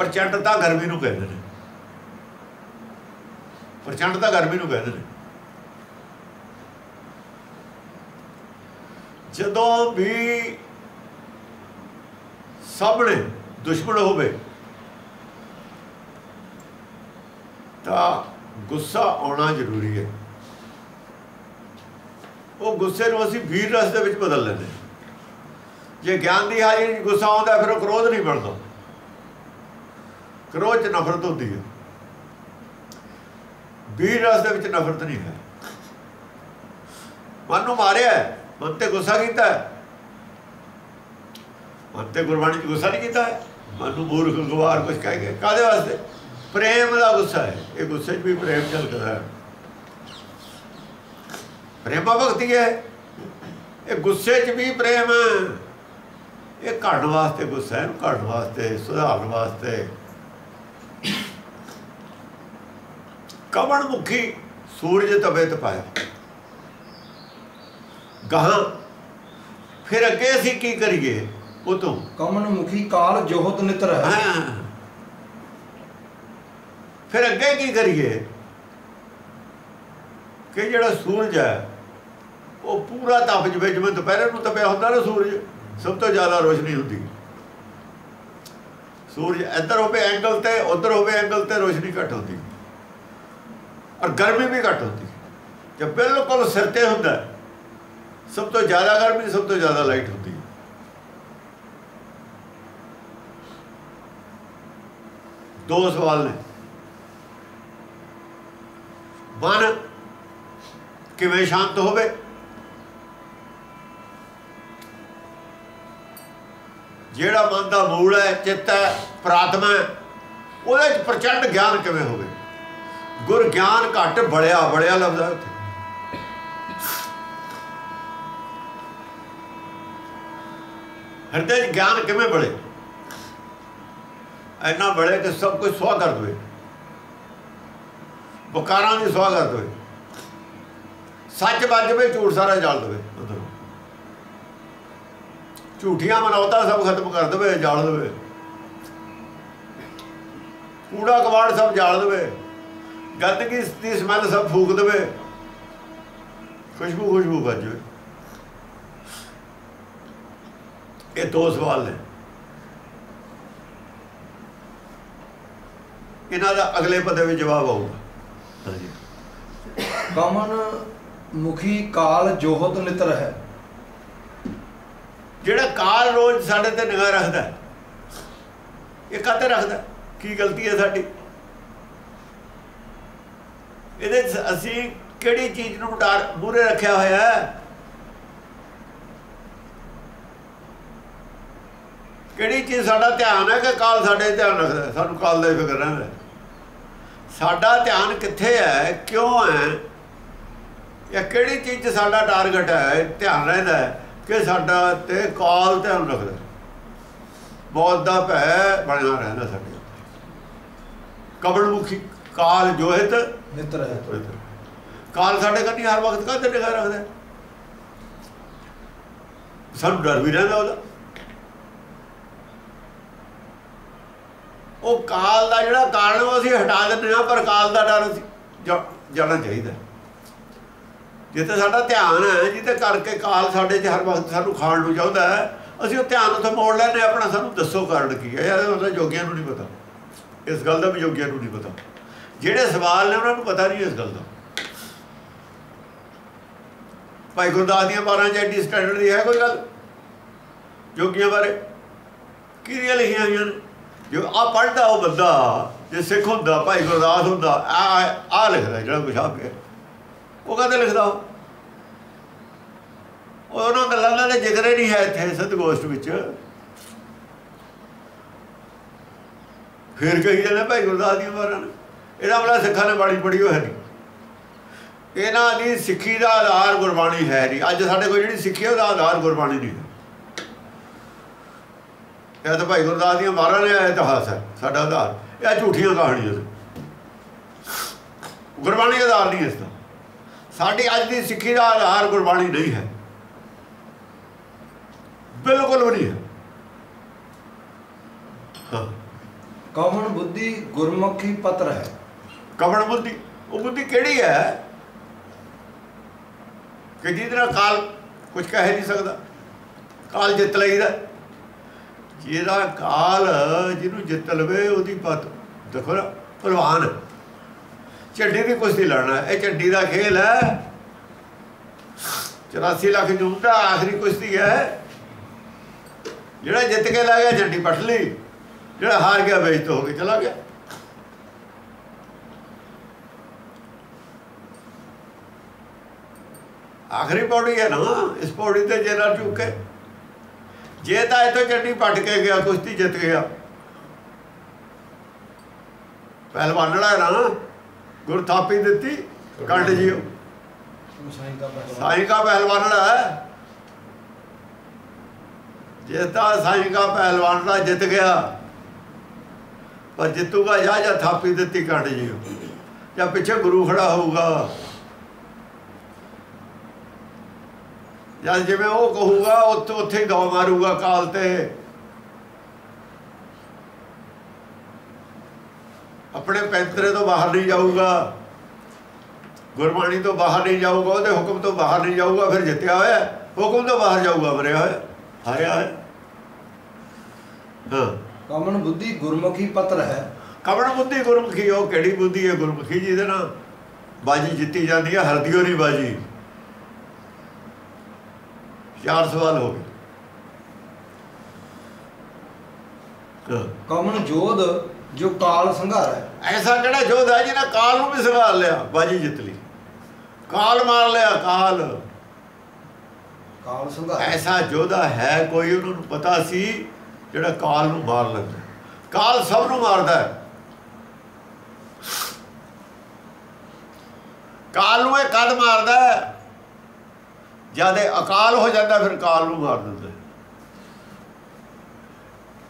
ਪ੍ਰਚੰਡਤਾ ਗਰਮੀ ਨੂੰ ਕਹਿੰਦੇ ਨੇ। ਪ੍ਰਚੰਡਤਾ ਗਰਮੀ ਨੂੰ ਕਹਿੰਦੇ ਨੇ। ਜਦੋਂ ਵੀ ਸਾਹਮਣੇ ਦੁਸ਼ਮਣ ਹੋਵੇ, ਤਾਂ ਗੁੱਸਾ ਆਉਣਾ ਜ਼ਰੂਰੀ ਹੈ। ਉਹ ਗੁੱਸੇ ਨੂੰ ਅਸੀਂ ਵੀਰ ਰਸ ਦੇ ਵਿੱਚ ਬਦਲ ਲੈਂਦੇ ਜੇ ਗਿਆਨ ਦੀ ਹਾਜ਼ਰੀ ਗੁੱਸਾ ਆਉਂਦਾ ਫਿਰ ਉਹ ਕ੍ਰੋਧ ਨਹੀਂ ਬਣਦਾ। ਕ੍ਰੋਧ 'ਚ ਨਫ਼ਰਤ ਹੁੰਦੀ ਹੈ। ਵੀਰ ਰਸ ਦੇ ਵਿੱਚ ਨਫ਼ਰਤ ਨਹੀਂ ਹੈ। ਮਨ ਨੂੰ ਮਾਰਿਆ ਮਨ ਤੇ ਗੁੱਸਾ ਕੀਤਾ ਮਨ ਤੇ ਗੁਰਬਾਣੀ 'ਚ ਗੁੱਸਾ ਨਹੀਂ ਕੀਤਾ ਮਨ ਨੂੰ ਮੂਰਖ ਗਵਾਰ ਕੁਝ ਕਹਿ ਕੇ ਕਾਦੇ ਵਾਸਤੇ? ਪ੍ਰੇਮ ਦਾ ਗੁੱਸਾ ਹੈ। ਇਹ ਗੁੱਸੇ 'ਚ ਵੀ ਪ੍ਰੇਮ ਝਲਕਦਾ ਹੈ। ਪ੍ਰੇਮ ਭਗਤੀ ਹੈ। ਇਹ ਗੁੱਸੇ 'ਚ ਵੀ ਪ੍ਰੇਮ ਇਹ ਘੜਨ ਵਾਸਤੇ ਗੁੱਸਾ ਹੈ ਘੜਨ ਵਾਸਤੇ, ਸੁਧਾਰਨ ਵਾਸਤੇ। ਕਮਣ ਮੁਖੀ ਸੂਰਜ ਤਵੇ ਤਪਾਇਆ ਗਾਹਾਂ ਫਿਰ ਅੱਗੇ ਅਸੀਂ ਕੀ ਕਰੀਏ? ਉਹ ਤੋਂ ਕਮਨ ਮੁਖੀ ਕਾਲ ਜੋਹਤ ਨਿਤਰ ਹਾਂ। ਫਿਰ ਅੱਗੇ ਕੀ ਕਰੀਏ? ਕਿ ਜਿਹੜਾ ਸੂਰਜ ਹੈ ਉਹ ਪੂਰਾ ਤਪ ਜਵੇ ਜਿਵੇਂ ਦੁਪਹਿਰੇ ਨੂੰ ਤਪਿਆ ਹੁੰਦਾ ਨਾ ਸੂਰਜ ਸਭ ਤੋਂ ਜ਼ਿਆਦਾ ਰੋਸ਼ਨੀ ਹੁੰਦੀ। ਸੂਰਜ ਇੱਧਰ ਹੋਵੇ ਐਂਗਲ ਤੇ ਉੱਧਰ ਹੋਵੇ ਐਂਗਲ ਤੇ ਰੋਸ਼ਨੀ ਘੱਟ ਹੁੰਦੀ। ਔਰ ਗਰਮੀ ਵੀ ਘੱਟ ਹੁੰਦੀ। ਜੇ ਬਿਲਕੁਲ ਸਿਰ ਤੇ ਹੁੰਦਾ ਸਭ ਤੋਂ ਜ਼ਿਆਦਾ ਗਰਮੀ ਸਭ ਤੋਂ ਜ਼ਿਆਦਾ ਲਾਈਟ ਹੁੰਦੀ ਹੈ। ਦੋ ਸਵਾਲ ਨੇ। ਮਨ ਕਿਵੇਂ ਸ਼ਾਂਤ ਹੋਵੇ? ਜਿਹੜਾ ਮਨ ਦਾ ਮੂਲ ਹੈ ਚਿੱਤ ਹੈ ਪ੍ਰਾਤਮਾ ਹੈ, ਉਹਦੇ ਚ ਪ੍ਰਚੰਡ ਗਿਆਨ ਕਿਵੇਂ ਹੋਵੇ? ਗੁਰ ਗਿਆਨ ਘੱਟ ਬੜਿਆ ਬੜਿਆ ਲਫ਼ਜ਼ ਹੈ ਹਿਰਦੇ 'ਚ ਗਿਆਨ ਕਿਵੇਂ ਬੜੇ ਇੰਨਾ ਬੜੇ ਕਿ ਸਭ ਕੁਝ ਸਵਾ ਕਰ ਦਵੇ ਬਕਾਰਾਂ ਦੀ ਸਵਾ ਕਰ ਦਵੇ ਸੱਚ ਵੱਜ ਵੇ ਝੂਠ ਸਾਰਾ ਜਾਲ ਦਵੇ। ਝੂਠੀਆਂ ਮਨੌਤਾਂ ਸਭ ਖਤਮ ਕਰ ਦਵੇ, ਜਾਲ ਦਵੇ। ਕੂੜਾ ਕਵਾੜ ਸਭ ਜਾਲ ਦਵੇ। ਗੰਦਗੀ ਦੀ ਸਮੈਲ ਸਭ ਫੂਕ ਦਵੇ? ਖੁਸ਼ਬੂ ਖੁਸ਼ਬੂ ਵੱਜ ਜਾਵੇ। ਇਹ ਦੋ ਸਵਾਲ ਨੇ। ਇਹਨਾਂ ਦਾ ਅਗਲੇ ਪਦੇ ਵਿੱਚ ਜਵਾਬ ਆਊਗਾ। ਕਮਨ ਮੁਖੀ ਕਾਲ ਜੋਹਤ ਨਿਤਰ ਹੈ। ਜਿਹੜਾ ਕਾਲ ਰੋਜ਼ ਸਾਡੇ ਤੇ ਨਿਗਾਹ ਰੱਖਦਾ ਇਹ ਕਾਤੇ ਰੱਖਦਾ? ਕੀ ਗਲਤੀ ਹੈ ਸਾਡੀ? ਇਹਦੇ 'ਚ ਅਸੀਂ ਕਿਹੜੀ ਚੀਜ਼ ਨੂੰ ਡਰ ਮੂਰੇ ਰੱਖਿਆ ਹੋਇਆ ਹੈ? ਕਿਹੜੀ ਚੀਜ਼ ਸਾਡਾ ਧਿਆਨ ਹੈ ਕਿ ਕਾਲ ਸਾਡੇ ਧਿਆਨ ਰੱਖਦਾ ਸਾਨੂੰ ਕਾਲ ਦਾ ਫਿਕਰ ਰਹਿੰਦਾ ਸਾਡਾ ਧਿਆਨ ਕਿੱਥੇ ਹੈ? ਕਿਉਂ ਹੈ? ਜਾਂ ਕਿਹੜੀ ਚੀਜ਼ 'ਚ ਸਾਡਾ ਟਾਰਗੇਟ ਹੈ? ਧਿਆਨ ਰਹਿੰਦਾ ਕਿ ਸਾਡਾ ਤੇ ਕਾਲ ਧਿਆਨ ਰੱਖਦਾ ਹੈ। ਮੌਤ ਦਾ ਭੈ ਬਣਿਆ ਰਹਿੰਦਾ ਸਾਡੇ ਕਬੜ ਮੁਖੀ ਕਾਲ ਜੋਹਿਤ ਨਿਤਰ ਹੈ। ਕਾਲ ਸਾਡੇ ਕੰਨੀ ਹਰ ਵਕਤ ਕਾਹਤੇ ਨਿਗਾਹ ਰੱਖਦਾ? ਸਾਨੂੰ ਡਰ ਵੀ ਰਹਿੰਦਾ ਉਹਦਾ। ਉਹ ਕਾਲ ਦਾ ਜਿਹੜਾ ਕਾਰਨ ਉਹ ਅਸੀਂ ਹਟਾ ਦਿੰਦੇ ਹਾਂ ਪਰ ਕਾਲ ਦਾ ਡਰ ਜਾਣਾ ਚਾਹੀਦਾ। ਜਿੱਥੇ ਸਾਡਾ ਧਿਆਨ ਹੈ ਜਿੱਥੇ ਕਰਕੇ ਕਾਲ ਸਾਡੇ 'ਚ ਹਰ ਵਕਤ ਸਾਨੂੰ ਖਾਣ ਨੂੰ ਚਾਹੁੰਦਾ ਹੈ ਅਸੀਂ ਉਹ ਧਿਆਨ ਉੱਥੇ ਮੋੜ ਲੈਂਦੇ ਹਾਂ, ਆਪਣਾ ਸਾਨੂੰ ਦੱਸੋ ਕਾਰਨ ਕੀ ਹੈ। ਯਾਰ ਉਹਦਾ ਜੋਗੀਆਂ ਨੂੰ ਨਹੀਂ ਪਤਾ। ਇਸ ਗੱਲ ਦਾ ਵੀ ਜੋਗੀਆਂ ਨੂੰ ਨਹੀਂ ਪਤਾ। ਜਿਹੜੇ ਸਵਾਲ ਨੇ ਉਹਨਾਂ ਨੂੰ ਪਤਾ ਨਹੀਂ ਇਸ ਗੱਲ ਦਾ। ਭਾਈ ਗੁਰਦਾਸ ਦੀਆਂ 12 ਚ ਐਡੀ ਸਟੈਂਡਰਡ ਦੀ ਹੈ ਕੋਈ ਗੱਲ? ਜੋਗੀਆਂ ਬਾਰੇ। ਕਿਹੜੀਆਂ ਲਿਖੀਆਂ ਹੋਈਆਂ ਨੇ? ਜੋ ਆ ਪੜਦਾ ਉਹ ਬੰਦਾ, ਜੇ ਸਿੱਖ ਹੁੰਦਾ, ਭਾਈ ਗੁਰਦਾਸ ਹੁੰਦਾ ਆ ਆ ਲਿਖਦਾ ਜਿਹੜਾ ਕੁਛ ਆ ਪਿਆ। ਉਹ ਕਹਦੇ ਲਿਖਦਾ ਉਹ? ਉਹਨਾਂ ਗੱਲਾਂ ਦਾ ਜ਼ਿਕਰ ਹੀ ਨਹੀਂ ਹੈ ਇੱਥੇ ਸਤਗੋਸ਼ਟ ਵਿੱਚ। ਫਿਰ ਕਹੀ ਜਾਂਦੇ ਭਾਈ ਗੁਰਦਾਸ ਦੀਆਂ ਬਾਰਾਂ ਨੇ। ਇਹਦਾ ਮਤਲਬ ਸਿੱਖਾਂ ਨੇ ਬਾਣੀ ਪੜ੍ਹੀ ਹੋਈ ਹੈ ਨਹੀਂ। ਇਹਨਾਂ ਦੀ ਸਿੱਖੀ ਦਾ ਆਧਾਰ ਗੁਰਬਾਣੀ ਹੈ ਨਹੀਂ। ਅੱਜ ਸਾਡੇ ਕੋਲ ਜਿਹੜੀ ਸਿੱਖੀ ਹੈ, ਉਹਦਾ ਆਧਾਰ ਗੁਰਬਾਣੀ ਨਹੀਂ ਹੈ। ਇਹ ਤਾਂ ਭਾਈ ਗੁਰਦਾਸ ਦੀਆਂ ਮਾਰਾਂ ਨੇ ਇਤਿਹਾਸ ਹੈ, ਸਾਡਾ ਆਧਾਰ। ਇਹ ਝੂਠੀਆਂ ਕਹਾਣੀਆਂ ਗੁਰਬਾਣੀ ਦਾ ਆਧਾਰ ਨਹੀਂ ਇਸ ਦਾ। ਸਾਡੀ ਅੱਜ ਦੀ ਸਿੱਖੀ ਦਾ ਆਧਾਰ ਗੁਰਬਾਣੀ ਨਹੀਂ ਹੈ। ਬਿਲਕੁਲ ਵੀ ਨਹੀਂ ਹੈ। ਹਾਂ। ਬੁੱਧੀ ਗੁਰਮੁਖੀ ਪਤਰ ਹੈ। ਕਵਣ ਬੁੱਧੀ? ਉਹ ਬੁੱਧੀ ਕਿਹੜੀ ਹੈ? ਕਿ ਜਿਹਦੇ ਨਾਲ ਕਾਲ ਕੁਝ ਕਹਿ ਨਹੀਂ ਸਕਦਾ। ਕਾਲ ਜਿੱਤ ਲਈਦਾ। ਜਿਹਦਾ ਕਾਲ ਜਿਹਨੂੰ ਜਿੱਤ ਲਵੇ, ਉਹਦੀ ਪਤ ਦੇਖੋ ਨਾ ਪਹਿਲਵਾਨ ਝੰਡੀ ਦੀ ਕੁਸ਼ਤੀ ਲੜਨਾ। ਇਹ ਝੰਡੀ ਦਾ ਖੇਲ ਹੈ। 84 ਲੱਖ ਜੂਨ ਆਖਰੀ ਕੁਸ਼ਤੀ ਹੈ। ਜਿਹੜਾ ਜਿੱਤ ਕੇ ਲਾ ਗਿਆ, ਝੰਡੀ ਪੱਟ ਲਈ। ਜਿਹੜਾ ਹਾਰ ਗਿਆ, ਵੇਚ ਹੋ ਕੇ ਚਲਾ ਗਿਆ। ਆਖਰੀ ਪੌੜੀ ਹੈ ਨਾ ਇਸ ਪੌੜੀ ਤੇ ਜੇ ਨਾ ਚੁੱਕੇ ਜੇ ਤਾਂ ਇਤੋਂ ਚੱਡੀ ਪੱਟ ਕੇ ਗਿਆ ਕੁਸ਼ਤੀ ਜਿੱਤ ਗਿਆ। ਪਹਿਲਵਾਨੜਾ ਨਾ ਗੁਰ ਥਾਪੀ ਦਿੱਤੀ ਕੰਡ ਜਿਓ। ਸਾਈਂ ਦਾ ਪਹਿਲਵਾਨੜਾ ਹੈ। ਜੇ ਤਾਂ ਸਾਈਂ ਕਾ ਪਹਿਲਵਾਨੜਾ ਜਿੱਤ ਗਿਆ ਪਰ ਜਿੱਤੂਗਾ ਜਾਂ ਜਾਂ ਥਾਪੀ ਦਿੱਤੀ ਕੰਡ ਜਿਓ। ਜਾਂ ਪਿੱਛੇ ਗੁਰੂ ਖੜਾ ਹੋਊਗਾ। ਜਾਂ ਜਿਵੇਂ ਉਹ ਕਹੂਗਾ ਉੱਥੇ ਉੱਥੇ ਹੀ ਦੌ ਮਾਰੂਗਾ ਕਾਲ ਤੇ। ਆਪਣੇ ਪੈਂਤਰੇ ਤੋਂ ਬਾਹਰ ਨਹੀਂ ਜਾਊਗਾ। ਗੁਰਬਾਣੀ ਤੋਂ ਬਾਹਰ ਨਹੀਂ ਜਾਊਗਾ ਉਹਦੇ ਹੁਕਮ ਤੋਂ ਬਾਹਰ ਨਹੀਂ ਜਾਊਗਾ ਫਿਰ ਜਿੱਤਿਆ ਹੋਇਆ। ਹੈ। ਹੁਕਮ ਤੋਂ ਬਾਹਰ ਜਾਊਗਾ ਮਰਿਆ ਹੋਇਆ। ਹਾਰਿਆ ਹੋਇਆ। ਹਾਂ। ਕਮਨ ਬੁੱਧੀ ਗੁਰਮੁਖੀ ਪਤਰ ਹੈ। ਕਵਣ ਬੁੱਧੀ ਗੁਰਮੁਖੀ ਉਹ ਕਿਹੜੀ ਬੁੱਧੀ ਹੈ ਗੁਰਮੁਖੀ ਜੀ ਦੇ ਨਾਲ ਬਾਜੀ ਜਿੱਤੀ ਜਾਂਦੀ ਹੈ ਹਰਦੀਓ ਨਹੀਂ ਬਾਜੀ। ਚਾਰ ਸਵਾਲ ਹੋ ਗਏ। ਕਮਨ ਜੋਧ ਜੋ ਕਾਲ ਸੰਘਾਰ ਹੈ। ਐਸਾ ਕਿਹੜਾ ਯੋਧਾ ਹੈ ਜਿਹਨੇ ਕਾਲ ਨੂੰ ਵੀ ਸੰਭਾਲ ਲਿਆ ਬਾਜੀ ਜਿੱਤ ਲਈ। ਕਾਲ ਮਾਰ ਲਿਆ ਕਾਲ। ਕਾਲ ਸੰਘਾਰ। ਐਸਾ ਯੋਧਾ ਹੈ ਕੋਈ ਉਹਨਾਂ ਨੂੰ ਪਤਾ ਸੀ ਜਿਹੜਾ ਕਾਲ ਨੂੰ ਮਾਰ ਲੈਂਦਾ ਕਾਲ ਸਭ ਨੂੰ ਮਾਰਦਾ ਹੈ। ਕਾਲ ਨੂੰ ਇਹ ਕਦ ਮਾਰਦਾ ਹੈ। ਜਦ ਇਹ ਅਕਾਲ ਹੋ ਜਾਂਦਾ, ਫਿਰ ਕਾਲ ਨੂੰ ਮਾਰ ਦਿੰਦਾ।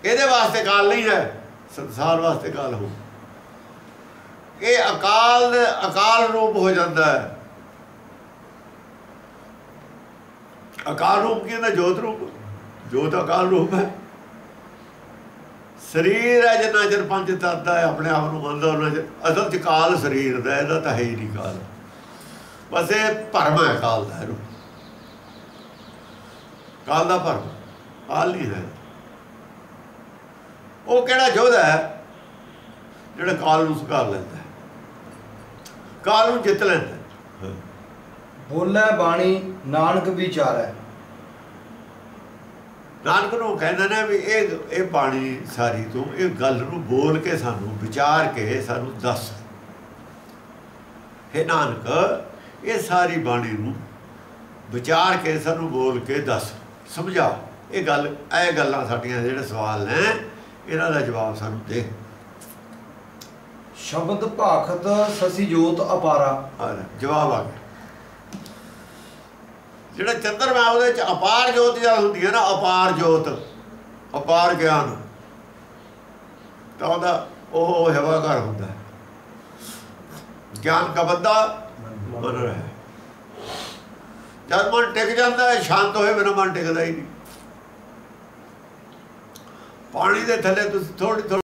ਇਹਦੇ ਵਾਸਤੇ ਕਾਲ ਨਹੀਂ ਹੈ, ਸੰਸਾਰ ਵਾਸਤੇ ਕਾਲ ਹੋ। ਇਹ ਅਕਾਲ ਅਕਾਲ ਰੂਪ ਹੋ ਜਾਂਦਾ ਹੈ। ਅਕਾਲ ਰੂਪ ਕੀ ਹੁੰਦਾ? ਜੋਤ ਰੂਪ। ਜੋਤ ਅਕਾਲ ਰੂਪ ਹੈ। ਸਰੀਰ ਹੈ, ਜਿੰਨਾ ਚਿਰ ਪੰਜ ਤੱਤ ਦਾ ਹੈ, ਆਪਣੇ ਆਪ ਨੂੰ ਮੰਨਦਾ ਉਹਨਾਂ ਚਿਰ ਅਸਲ ਚ ਕਾਲ ਸਰੀਰ ਦਾ ਇਹਦਾ ਤਾਂ ਹੈ ਹੀ ਨਹੀਂ ਕਾਲ। ਬਸ ਇਹ ਭਰਮ ਹੈ ਕਾਲ ਦਾ ਇਹਨੂੰ ਕਾਲ ਦਾ ਭਰਮ ਕਾਲ ਨਹੀਂ ਹੈ। ਉਹ ਕਿਹੜਾ ਯੋਧਾ ਹੈ ਜਿਹੜਾ ਕਾਲ ਨੂੰ ਸੁਕਾਰ ਲੈਂਦਾ ਹੈ। ਕਾਲ ਨੂੰ ਜਿੱਤ ਲੈਂਦਾ ਹੈ। ਬੋਲੇ ਬਾਣੀ ਨਾਨਕ ਵਿਚਾਰੈ। ਨਾਨਕ ਨੂੰ ਕਹਿੰਦੇ ਨੇ ਵੀ ਇਹ ਇਹ ਬਾਣੀ ਸਾਰੀ ਤੂੰ ਇਹ ਗੱਲ ਨੂੰ ਬੋਲ ਕੇ ਸਾਨੂੰ ਵਿਚਾਰ ਕੇ ਸਾਨੂੰ ਦੱਸ। ਹੈ ਨਾਨਕ ਇਹ ਸਾਰੀ ਬਾਣੀ ਨੂੰ ਵਿਚਾਰ ਕੇ ਸਾਨੂੰ ਬੋਲ ਕੇ ਦੱਸ। ਸਮਝਾ। ਇਹ ਗੱਲ ਇਹ ਗੱਲਾਂ ਸਾਡੀਆਂ ਜਿਹੜੇ ਸਵਾਲ ਨੇ ਇਹਨਾਂ ਦਾ ਜਵਾਬ ਸਾਨੂੰ ਦੇ। ਸ਼ਬਦ ਭਾਖਤ ਸਸੀ ਜੋਤ ਅਪਾਰਾ। ਜਵਾਬ ਆ ਗਿਆ। ਜਿਹੜਾ ਚੰਦਰਮਾ ਉਹਦੇ ਚ ਅਪਾਰ ਜੋਤ ਜਦ ਹੁੰਦੀ ਹੈ ਨਾ ਅਪਾਰ ਜੋਤ ਅਪਾਰ ਗਿਆਨ ਤਾਂ ਉਹਦਾ ਉਹ ਹਵਾਕਾਰ ਹੁੰਦਾ। ਗਿਆਨ ਦਾ ਬੰਦਾ ਮਨ ਰਿਹਾ। ਜਦ ਮਨ ਟਿਕ ਜਾਂਦਾ ਹੈ, ਸ਼ਾਂਤ ਹੋਏ, ਬਿਨਾਂ ਮਨ ਟਿਕਦਾ ਹੀ ਨਹੀਂ। ਪਾਣੀ ਦੇ ਥੱਲੇ ਤੁਸੀਂ ਥੋੜੀ ਥੋੜੀ